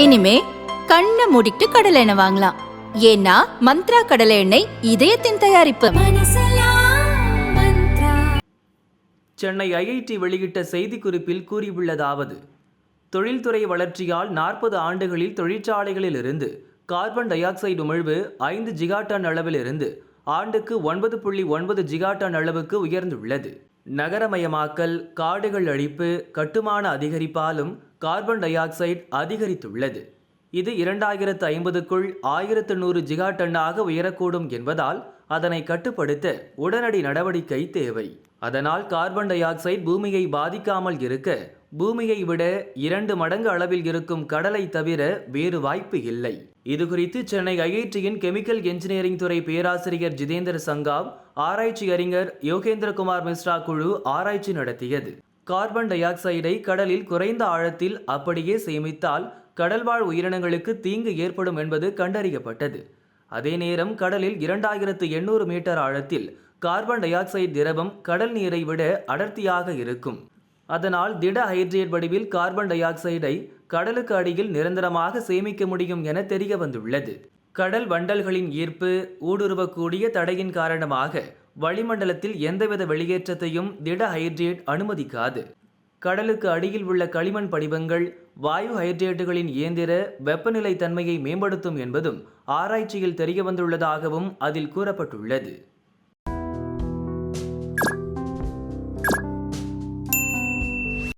இனிமே கண்ணை மூடிட்டு கடலை எண்ணெய் வாங்கலாம். ஏன்னா மந்த்ரா கடலை எண்ணெய் இதயத்தின் தயாரிப்பு. சென்னை ஐஐடி வெளியிட்ட செய்திக்குறிப்பில் கூறியுள்ளதாவது தொழில்துறை வளர்ச்சியால் நாற்பது ஆண்டுகளில் தொழிற்சாலைகளிலிருந்து கார்பன் டை ஆக்சைடு உமிழ்வு ஐந்து ஜிகாட்டன் அளவிலிருந்து ஆண்டுக்கு ஒன்பது புள்ளி ஒன்பது ஜிகாட்டன் அளவுக்கு உயர்ந்துள்ளது. நகரமயமாக்கல் காடுகள் அழிப்பு கட்டுமான அதிகரிப்பாலும் கார்பன் டை ஆக்சைடு அதிகரித்துள்ளது. இது இரண்டாயிரத்து ஐம்பதுக்குள் ஆயிரத்து நூறு ஜிகா டன்னாக உயரக்கூடும் என்பதால் அதனை கட்டுப்படுத்த உடனடி நடவடிக்கை தேவை. அதனால் கார்பன் டை ஆக்சைடு பூமியை பாதிக்காமல் இருக்க பூமியை விட இரண்டு மடங்கு அளவில் இருக்கும் கடலை தவிர வேறு வாய்ப்பு இல்லை. இதுகுறித்து சென்னை ஐஐடியின் கெமிக்கல் என்ஜினியரிங் துறை பேராசிரியர் ஜிதேந்திர சங்காவ் ஆராய்ச்சி அறிஞர் யோகேந்திரகுமார் மிஸ்ரா குழு ஆராய்ச்சி நடத்தியது. கார்பன் டை ஆக்சைடை கடலில் குறைந்த ஆழத்தில் அப்படியே சேமித்தால் கடல்வாழ் உயிரினங்களுக்கு தீங்கு ஏற்படும் என்பது கண்டறியப்பட்டது. அதே நேரம் கடலில் இரண்டாயிரத்து எண்ணூறு மீட்டர் ஆழத்தில் கார்பன் டை ஆக்சைடு திரவம் கடல் நீரை விட அடர்த்தியாக இருக்கும். அதனால் திட ஹைட்ரேட் வடிவில் கார்பன் டை ஆக்சைடை கடலுக்கு அடியில் நிரந்தரமாக சேமிக்க முடியும் என தெரிய வந்துள்ளது. கடல் வண்டல்களின் ஈர்ப்பு ஊடுருவக்கூடிய தடையின் காரணமாக வளிமண்டலத்தில் எந்தவித வெளியேற்றத்தையும் திட ஹைட்ரேட் அனுமதிக்காது. கடலுக்கு அடியில் உள்ள களிமண் படிவங்கள் வாயு ஹைட்ரேட்டுகளின் இயந்திர வெப்பநிலை தன்மையை மேம்படுத்தும் என்பதும் ஆராய்ச்சியில் தெரியவந்துள்ளதாகவும் அதில் கூறப்பட்டுள்ளது.